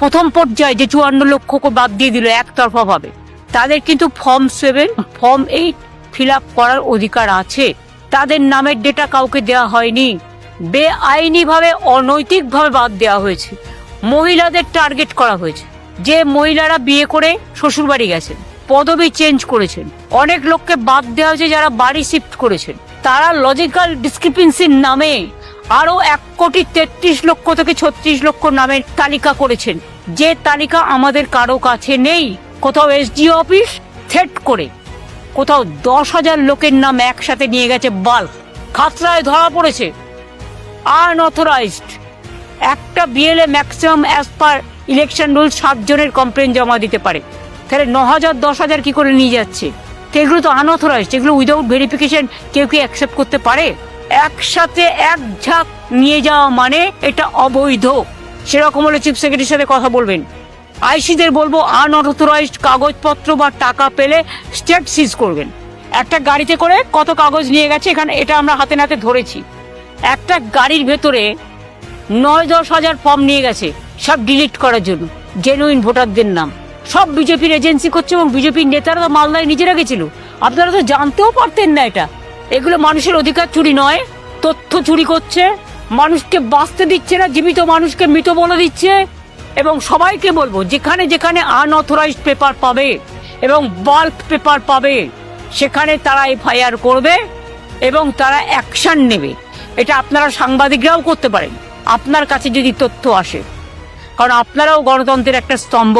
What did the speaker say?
প্রথম পর্যায়ে যে চুয়ান্ন লক্ষ বাদ দিয়ে দিল একতরফা ভাবে, তাদের কিন্তু form seven form eight fill করার অধিকার আছে। তাদের নামের ডেটা কাউকে দেওয়া হয়নি। বেআইনি ভাবে, অনৈতিক ভাবে বাদ দেওয়া হয়েছে। মহিলাদের টার্গেট করা হয়েছে। যে মহিলারা বিয়ে করে শ্বশুরবাড়ি গেছেন, পদবি চেঞ্জ করেছেন, অনেক লোককে বাদ দেওয়া হয়েছে যারা বাড়ি শিফট করেছেন। তারা লজিক্যাল ডিসক্রিপেন্সির নামে আরও এক কোটি তেত্রিশ লক্ষ থেকে ছত্রিশ লক্ষ নামের তালিকা করেছেন। যে তালিকা আমাদের কারও কাছে নেই, কোথাও এসডিও অফিস থ্রেট করে, কোথাও দশ হাজার লোকের নাম একসাথে নিয়ে গেছে বাল্ক, খাতরায় ধরা পড়েছে। আনঅথরাইজড একটা BLA maximum as per election rule সাতজনের কমপ্লেন জমা দিতে পারে। তাহলে ন হাজার, দশ হাজার কি করে নিয়ে যাচ্ছে? তো এগুলো তো আনঅথরাইজড এগুলো উইদাউট ভেরিফিকেশন কেউ কি অ্যাকসেপ্ট করতে পারে? একসাথে এক ঝাঁক নিয়ে যাওয়া মানে এটা অবৈধ। সেরকম হলে চিফ সেক্রেটারির সাথে কথা বলবেন। আইসিদের বলব, আনঅথরাইজড কাগজপত্র বা টাকা পেলে স্টেট সিজ করবেন। একটা গাড়িতে করে কত কাগজ নিয়ে গেছে, এখানে এটা আমরা হাতে নাতে ধরেছি। একটা গাড়ির ভেতরে নয় দশ হাজার ফর্ম নিয়ে গেছে, সব ডিলিট করার জন্য জেনুইন ভোটারদের নাম। সব বিজেপির এজেন্সি করছে এবং বিজেপির নেতারা তো মালদায় নিজেরা গেছিল। আপনারা তো জানতেও পারতেন না এটা। এগুলো মানুষের অধিকার চুরি নয়, তথ্য চুরি করছে, মানুষকে বাঁচতে দিচ্ছে না, জীবিত মানুষকে মৃত বলে দিচ্ছে, এবং সবাইকে বলব, যেখানে যেখানে আনঅথরাইজড পেপার পাবে এবং বাল্ক পেপার পাবে, সেখানে তারা এফআইআর করবে এবং তারা অ্যাকশন নেবে। এটা আপনারা সাংবাদিকরাও করতে পারেন। আপনার কাছে যদি তথ্য আসে, কারণ আপনারাও গণতন্ত্রের একটা স্তম্ভ